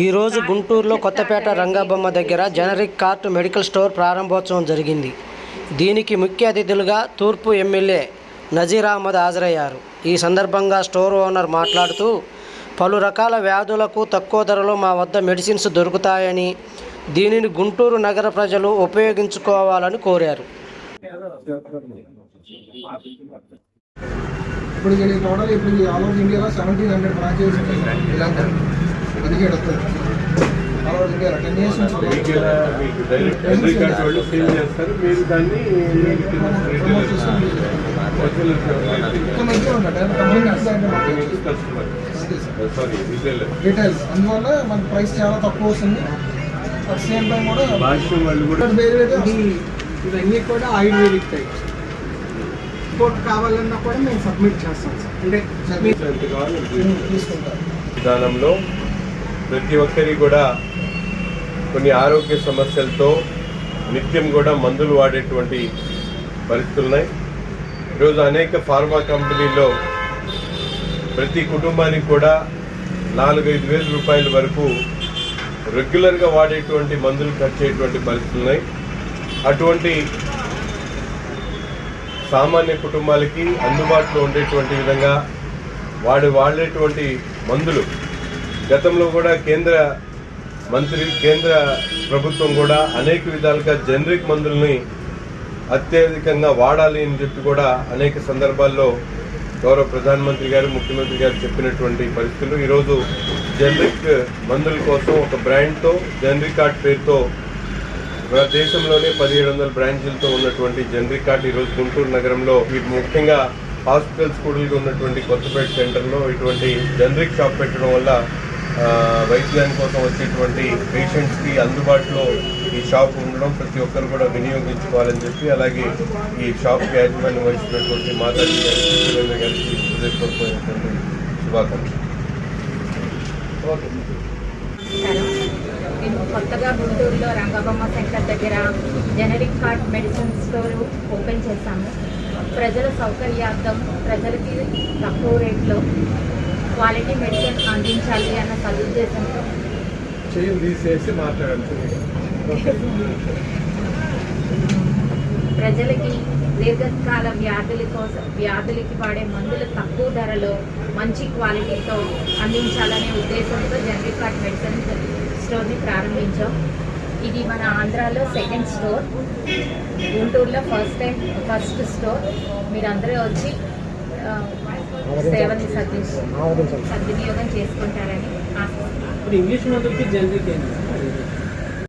ఈరోజు గుంటూరులో కొత్తపేట రంగబొమ్మ దగ్గర జనరిక్ కార్ట్ మెడికల్ స్టోర్ ప్రారంభోత్సవం జరిగింది. దీనికి ముఖ్య అతిథులుగా తూర్పు ఎమ్మెల్యే నజీర్ అహ్మద్ హాజరయ్యారు. ఈ సందర్భంగా స్టోర్ ఓనర్ మాట్లాడుతూ పలు రకాల వ్యాధులకు తక్కువ ధరలో మా వద్ద మెడిసిన్స్ దొరుకుతాయని దీనిని గుంటూరు నగర ప్రజలు ఉపయోగించుకోవాలని కోరారు. ఇప్పుడు ఇప్పుడు ఆల్ ఓవర్ ఇండియాలో సెవెంటీన్ హండ్రెడ్ బ్రాంచెస్ ఇలాంటి పదిహేడు టెన్ ఇయర్స్ మంచిగా సారీ డీటెయిల్స్ అందువల్ల మన ప్రైస్ చాలా తక్కువ వస్తుంది అట్ సేమ్ టైం కూడా వేరే ఇవన్నీ కూడా ఆయుర్వేదిక్ టైప్స్ రిపోర్ట్ కావాలన్నా కూడా మేము సబ్మిట్ చేస్తాం సార్ అంటే తీసుకుంటాం విధానంలో ప్రతి ఒక్కరి కూడా కొన్ని ఆరోగ్య సమస్యలతో నిత్యం కూడా మందులు వాడేటువంటి పరిస్థితులు ఉన్నాయి. ఈరోజు అనేక ఫార్మా కంపెనీల్లో ప్రతి కుటుంబానికి కూడా నాలుగైదు వేల రూపాయల వరకు రెగ్యులర్గా వాడేటువంటి మందులు ఖర్చేటువంటి పరిస్థితులు ఉన్నాయి. అటువంటి సామాన్య కుటుంబాలకి అందుబాటులో ఉండేటువంటి విధంగా వాడు వాడేటువంటి మందులు గతంలో కూడా కేంద్ర మంత్రి కేంద్ర ప్రభుత్వం కూడా అనేక విధాలుగా జనరిక్ మందుల్ని అత్యధికంగా వాడాలి అని చెప్పి కూడా అనేక సందర్భాల్లో గౌరవ ప్రధానమంత్రి గారు ముఖ్యమంత్రి గారు చెప్పినటువంటి పరిస్థితులు. ఈరోజు జనరిక్ మందుల కోసం ఒక బ్రాండ్తో జనరిక్ కార్డ్ పేరుతో మన దేశంలోనే పదిహేడు వందల బ్రాంచీలతో ఉన్నటువంటి జనరిక్ కార్డ్ ఈరోజు గుంటూరు నగరంలో ముఖ్యంగా హాస్పిటల్స్ కూడలుగా ఉన్నటువంటి కొత్తపేట సెంటర్లో ఇటువంటి జనరిక్ షాప్ పెట్టడం వల్ల ఆ, వైద్యాన్ని కోసం వచ్చేటువంటి పేషెంట్స్కి అందుబాటులో ఈ షాప్ ఉండడం ప్రతి ఒక్కరు కూడా వినియోగించుకోవాలని చెప్పి అలాగే ఈ షాప్కి యాజమాన్యం వహిస్తున్నటువంటి మాతాజీ గారికి గారికి హృదయపూర్వకమైనటువంటి శుభాకాంక్షలు. మేము కొత్తగా గుంటూరులో రంగబొమ్మ సెంటర్ దగ్గర generic card medicine store open చేశాము ప్రజల సౌకర్యార్థం ప్రజలకి తక్కువ రేట్లో క్వాలిటీ మెడిసిన్ అందించాలి అన్న సదుద్దేశంతో. చేయి తీసేసి మాట్లాడాలి ప్రజలకి దీర్ఘకాల వ్యాధుల కోసం వ్యాధులకి వాడే మందులు తక్కువ ధరలో మంచి క్వాలిటీతో అందించాలనే ఉద్దేశంతో జనరిక్ కార్డ్ మెడిసిన్ స్టోర్ని ప్రారంభించాం. ఇది మన ఆంధ్రాలో సెకండ్ స్టోర్ గుంటూరులో ఫస్ట్ టైం ఫస్ట్ స్టోర్ మీరందరూ వచ్చి సేవని సద్వి సద్వినియోగం చేసుకుంటారని ఇంగ్లీష్ మందులకి జనరిక్